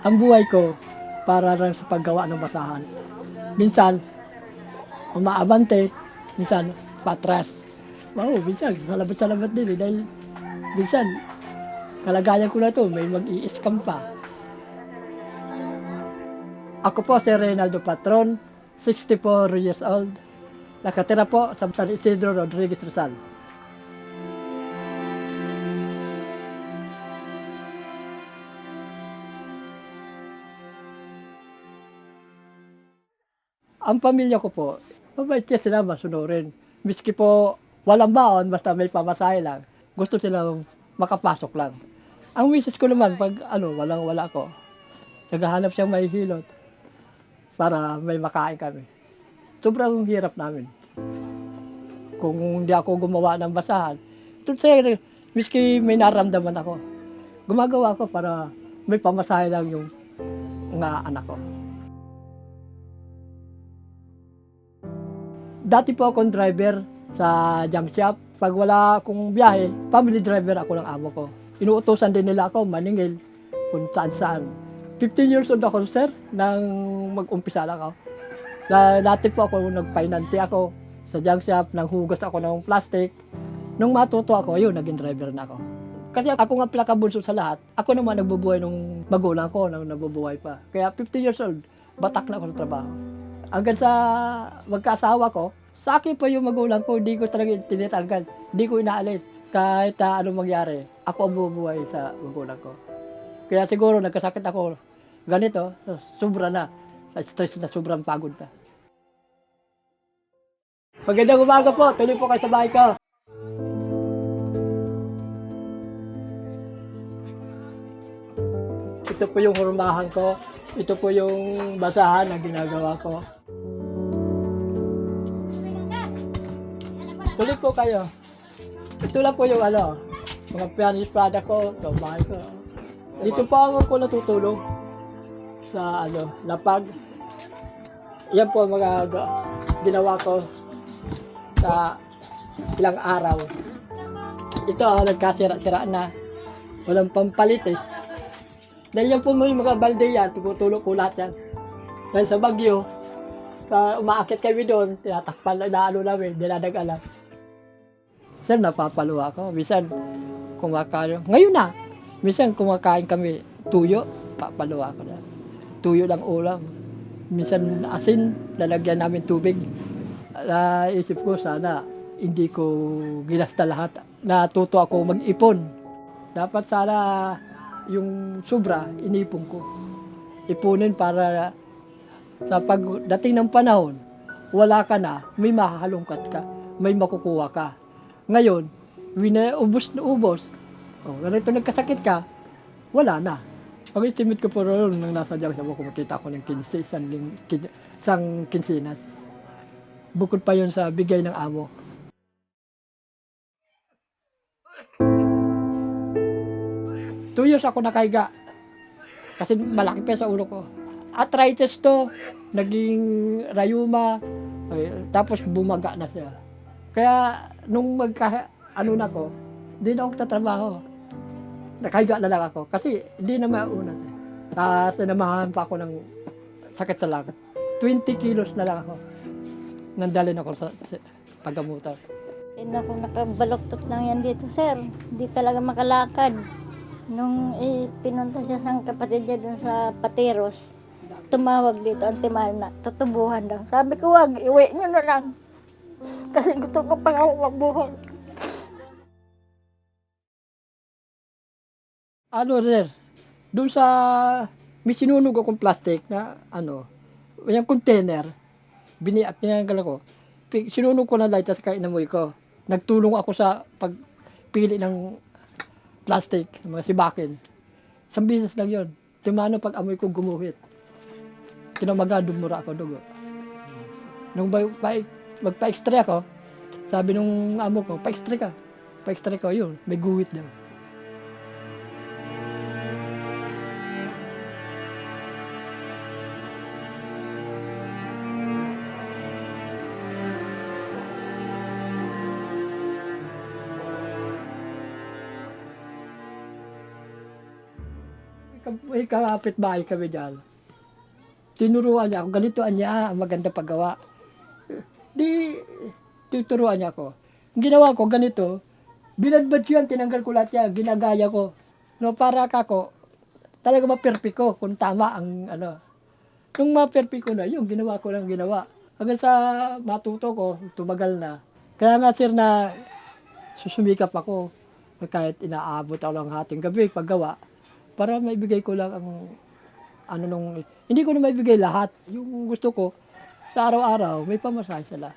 ang buhay ko para lang sa paggawa ng basahan. Minsan, umaabante, minsan patras. Wow, minsan, salabat-salabat din eh, dahil minsan, kalagayan ko na to, may mag-i-scam pa. Ako po si Reynaldo Patron, 64 years old. Nakatira po sa San Isidro Rodriguez Rizal. Ang pamilya ko po, mabait kasi sila masunurin. Miski po walang baon, basta may pamasahe lang. Gusto silang makapasok lang. Ang misis ko naman, pag ano, walang wala ko, naghahanap siyang may hilot para may makain kami. Sobrang hirap namin. Kung hindi ako gumawa ng basahan, ito sa'yo, miski may naramdaman ako, gumagawa ko para may pamasahe lang yung mga anak ko. Dati po akong driver sa junk shop. Pag wala akong biyahe, family driver ako ng amo ko. Inuutosan din nila ako maningil kung saan saan. 15 years old ako, sir, nang mag-umpisa lang ako. Na, dati po ako, nagpainante ako sa junk shop, nang hugas ako ng plastic. Nung matuto ako, yun, naging driver na ako. Kasi ako nga pinakabunso sa lahat. Ako naman nagbubuhay nung magulang ko, nang nabubuhay pa. Kaya 50 years old, batak na ako sa trabaho. Hanggang sa magkasawa ko, sa akin pa yung magulang ko, hindi ko talaga tinitanggal. Hindi ko inaalis. Kahit uh, anong mangyari, ako ang bubuhay sa magulang ko. Kaya siguro nagkasakit ako ganito, sobra na. Stress na, sobrang pagod na. Magandang umaga po, tuloy po kayo sa bahay ko. Ito po yung hurmahan ko. Ito po yung basahan na ginagawa ko. Tuloy po kayo. Ito lang po yung ano, mga pianist product ko, ito, bahay ko. Dito po ako po natutulog sa ano, lapag. Yan po mga ga- ginawa ko sa ilang araw. Ito, ah, nagkasira-sira na. Walang pampalit eh. Dahil yan po may mga balde yan, tumutulog ko lahat yan. Dahil sa Bagyo, uh, umaakit kami doon, tinatakpan na ano namin, dinadagalan. Sir, napapaluwa ako. Minsan, kumakain. Ngayon na, minsan kumakain kami tuyo, papaluwa ko na. Tuyo lang ulam. Minsan asin, lalagyan namin tubig. Naisip ko, sana hindi ko ginasta lahat. Natuto ako mag-ipon. Dapat sana yung sobra, inipon ko. Ipunin para sa pagdating ng panahon, wala ka na, may mahahalungkat ka, may makukuha ka. Ngayon, ubos na ubos. O, ganito nagkasakit ka, wala na. Ang estimate ko po roon, nang nasa dyan sa ko, makita ko ng 15, isang, kin- isang kinsinas. Bukod pa yon sa bigay ng amo. Two years ako nakahiga. Kasi malaki pa sa ulo ko. Arthritis to, naging rayuma, ay, tapos bumaga na siya. Kaya nung magka, ano na ko, di na ako tatrabaho. Nakahiga na lang ako kasi hindi na mauna. Tapos namahan pa ako ng sakit sa langit. 20 kilos na lang ako. Nandalin ako sa, sa paggamutan. Eh, naku, nakabaloktot lang yan dito, sir. Hindi talaga makalakad. Nung eh, pinunta siya sa kapatid niya dun sa Pateros, tumawag dito ang timal na, tutubuhan daw. Sabi ko, wag, iwi niyo na lang. Kasi gusto ko pa ako mabuhay. Ano, sir? Doon sa may sinunog akong plastic na ano, yung container, biniak niya ang ko. Sinunog ko na light tapos kainamoy ko. Nagtulong ako sa pagpili ng plastic, ng mga sibakin. Isang bisis lang yun. Tumano pag amoy ko gumuhit. Kinamaga, dumura ako dugo. Nung pa, magpa-extra ako, sabi nung amo ko, pa-extra ka. Pa-extra ko, yun, may guhit daw. May kapit bahay kami dyan. Tinuruan niya ako, ganito niya, ang maganda paggawa. Di, tuturuan niya ako. Ang ginawa ko, ganito, binadbad ko yan, tinanggal ko lahat yan, ginagaya ko. No, para kako, talaga ma-perfect ko kung tama ang ano. Nung ma-perfect ko na, yung ginawa ko lang ginawa. Hanggang sa matuto ko, tumagal na. Kaya nga sir na susumikap ako kahit inaabot ako lang hating gabi paggawa para maibigay ko lang ang ano nung hindi ko na maibigay lahat yung gusto ko sa araw-araw may pamasahe sila.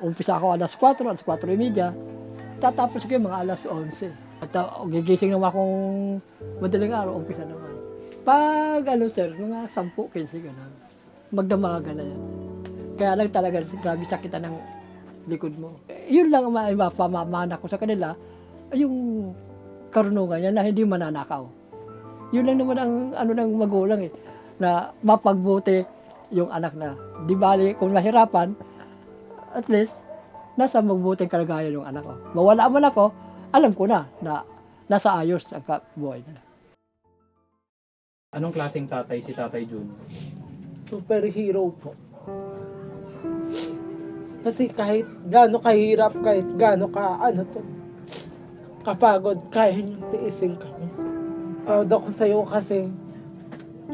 Umpisa ako alas 4 alas 4 media. Tatapos ko yung mga alas 11 at uh, gigising naman akong madaling araw umpisa naman. Pag ano sir mga 10 15 ganun. Magdamaga na yan. Kaya lang talaga grabe sakitan ng likod mo. Yun lang ang ma- mapamamana ko sa kanila, yung karunungan niya na hindi mananakaw. Yun lang naman ang ano ng magulang eh, na mapagbuti yung anak na. Di bali, kung mahirapan, at least, nasa magbuting kalagayan yung anak ko. Mawala man ako, alam ko na na nasa ayos ang buhay nila. Anong klaseng tatay si Tatay Junior? superhero po. Kasi kahit gaano kahirap, kahit gaano ka, ano to, kapagod, kaya niyong tiisin kami. Proud ako sa'yo kasi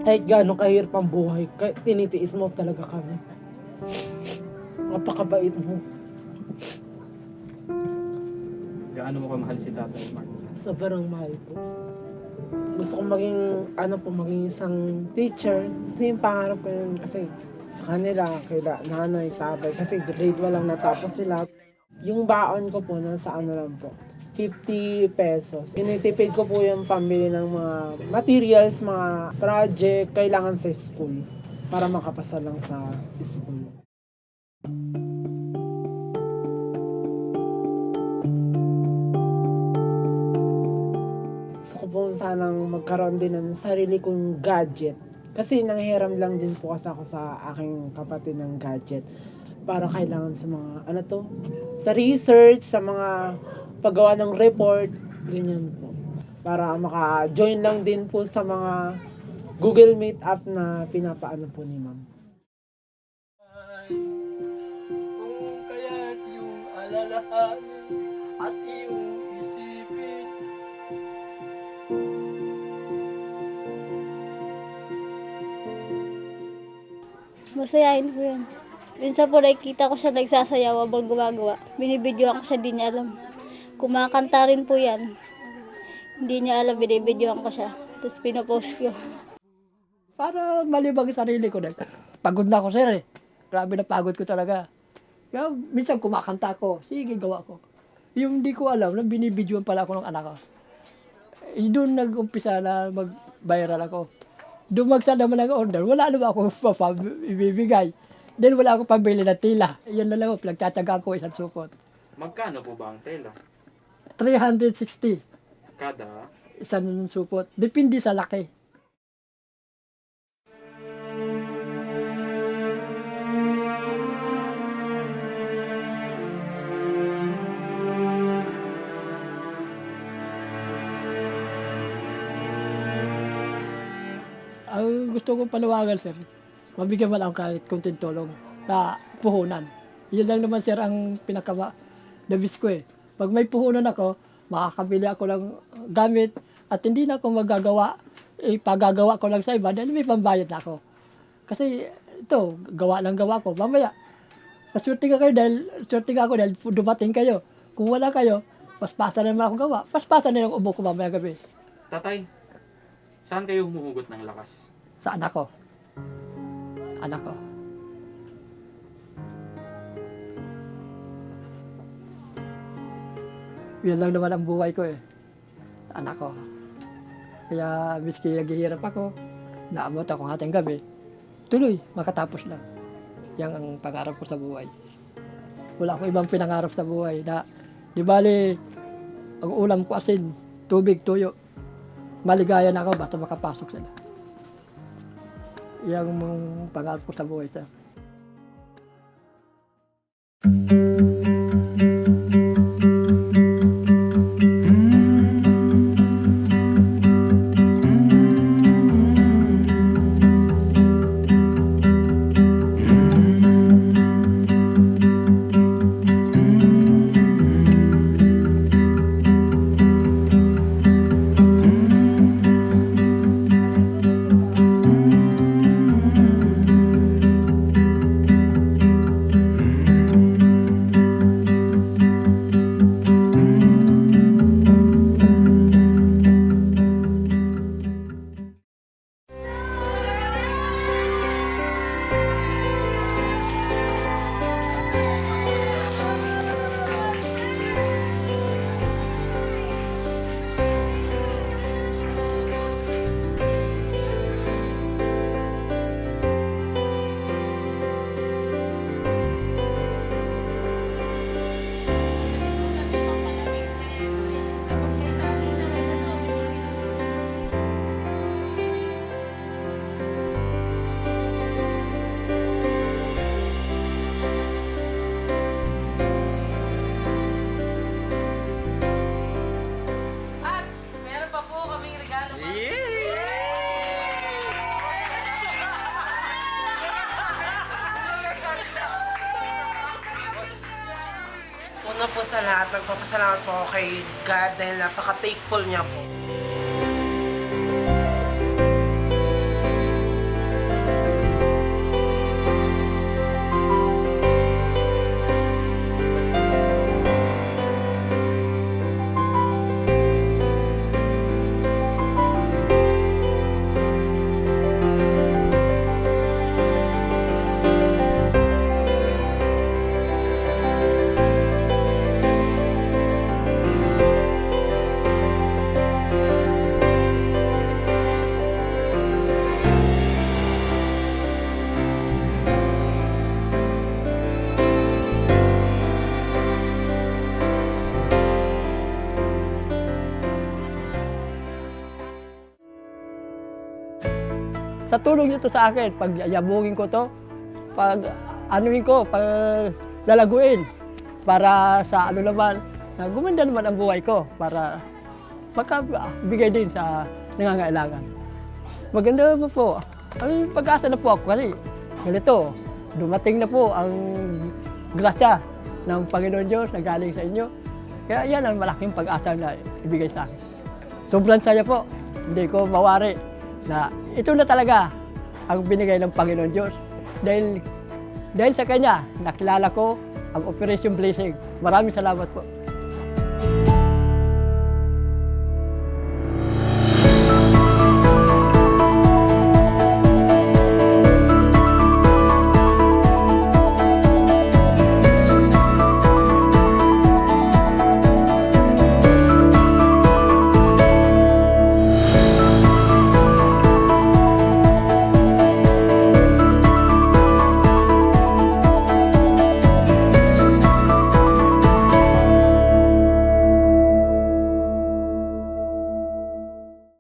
kahit gaano kahirap ang buhay, kahit tinitiis mo talaga kami. Napakabait mo. Gaano mo kamahal si Tatay Mark? Sobrang mahal ko. Gusto ko maging, ano po, maging isang teacher. Kasi yung pangarap ko yun kasi sa kanila, kaya nanay, tatay, kasi grade 1 lang natapos sila. Yung baon ko po, nasa ano lang po, 50 pesos. Tinitipid ko po yung pambili ng mga materials, mga project, kailangan sa school para makapasa lang sa school. Gusto ko po sanang magkaroon din ng sarili kong gadget. Kasi nanghiram lang din po kasi ako sa aking kapatid ng gadget. Para kailangan sa mga, ano to, sa research, sa mga paggawa ng report, ganyan po. Para maka-join lang din po sa mga Google Meet app na pinapaano po ni ma'am. Kung kaya't iyong alalahanin at iyong isipin Masayahin ko yan. Minsan po nakikita ko siya nagsasayaw habang gumagawa. Binibidyoan ko siya, di niya alam. Kumakanta rin po yan. Hindi niya alam, binibidyoan ko siya. Tapos pinapost ko. para malibang yung sarili ko na. Pagod na ako, sir eh. Grabe na pagod ko talaga. Kaya minsan kumakanta ako, sige, gawa ko. Yung hindi ko alam, na binibidyoan pala ako ng anak ko. Eh, doon nag-umpisa na mag-viral ako. Dumagsa naman ang order, wala naman ako papa, ibibigay. Then wala akong pambili ng tila. Yan na lang, pinagtatagaan ko isang supot. Magkano po ba ang tela? 360 Kada? isang supot. Depende sa laki. Ang gusto kong panawagan, sir, mabigyan man ako kahit kunting tulong na puhunan. Yun lang naman, sir, ang pinaka nabis ko eh. Pag may puhunan ako, makakabili ako ng gamit at hindi na ako magagawa, eh, pagagawa ko lang sa iba dahil may pambayad na ako. Kasi ito, gawa lang gawa ko. Mamaya, paswerte ka kayo dahil, swerte ka ako dahil dumating kayo. Kung wala kayo, paspasan na naman ako gawa. Paspasan na lang ubo ko mamaya gabi Tatay, saan kayo humuhugot ng lakas? sa anak ko. Anak ko. Yan lang naman ang buhay ko eh. Anak ko. Kaya miski naghihirap ako, naamot ako hating gabi, tuloy, makatapos lang. Yan ang pangarap ko sa buhay. Wala akong ibang pinangarap sa buhay na, di bali, ang ulam ko asin, tubig, tuyo. Maligaya na ako basta makapasok sila. Yan ang pangarap ko sa buhay sir. na po sa lahat. Nagpapasalamat po ako kay God dahil napaka-faithful niya po. Sa tulong nito sa akin, pag yabungin ko to, pag anuin ko, pag lalaguin, para sa ano naman, na gumanda naman ang buhay ko, para makabigay din sa nangangailangan. Maganda po po. Ay, pag-asa na po ako kasi ganito, dumating na po ang grasya ng Panginoon Diyos na galing sa inyo. Kaya yan ang malaking pag-asa na ibigay sa akin. Sobrang saya po. Hindi ko mawari na ito na talaga ang binigay ng Panginoon Diyos. Dahil, dahil sa Kanya, nakilala ko ang Operation Blessing. Maraming salamat po.